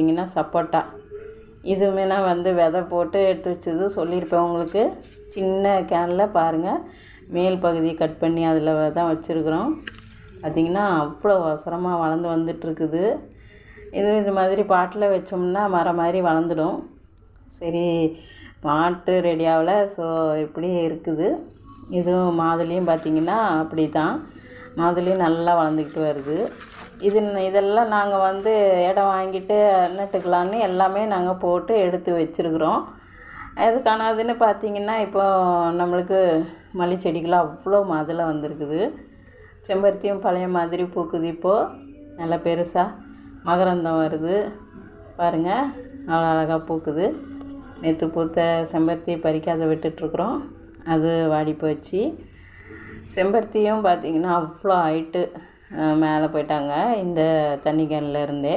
பார்த்தீங்கன்னா சப்போட்டா. இதுவுமே நான் வந்து விதை போட்டு எடுத்து வச்சது சொல்லியிருப்பேன் உங்களுக்கு. சின்ன கேனில் பாருங்கள் மேல் பகுதியை கட் பண்ணி அதில் தான் வச்சுருக்குறோம். பார்த்திங்கன்னா அவ்வளோ அவசரமாக வளர்ந்து வந்துட்டுருக்குது. இது இது மாதிரி பாட்டில் வச்சோம்னா மரம் மாதிரி வளர்ந்துடும். சரி பாட்டு ரெடி ஸோ இப்படி இருக்குது. இதுவும் மாதுளையும் பார்த்திங்கன்னா அப்படி தான் மாதுளையும் நல்லா வளர்ந்துக்கிட்டு வருது. இது இதெல்லாம் நாங்கள் வந்து இடம் வாங்கிட்டு நட்டுக்கலான்னு எல்லாமே நாங்கள் போட்டு எடுத்து வச்சுருக்குறோம். எதுக்கானதுன்னு பார்த்தீங்கன்னா இப்போ நம்மளுக்கு மல்லி செடிகள்லாம் அவ்வளோ மாதுளை வந்திருக்குது. செம்பருத்தியும் பழைய மாதிரி பூக்குது இப்போது நல்லா பெருசாக மகரந்தம் வருது. பாருங்கள் அவ்வளோ அழகாக பூக்குது. நேற்று பூத்த செம்பருத்தி பறிக்காத விட்டுட்ருக்குறோம். அது வாடி போச்சு. செம்பருத்தியும் பார்த்திங்கன்னா அவ்வளோ ஹைட்டு. மேலே போயிட்டாங்க. இந்த தண்ணி கேன்லேருந்தே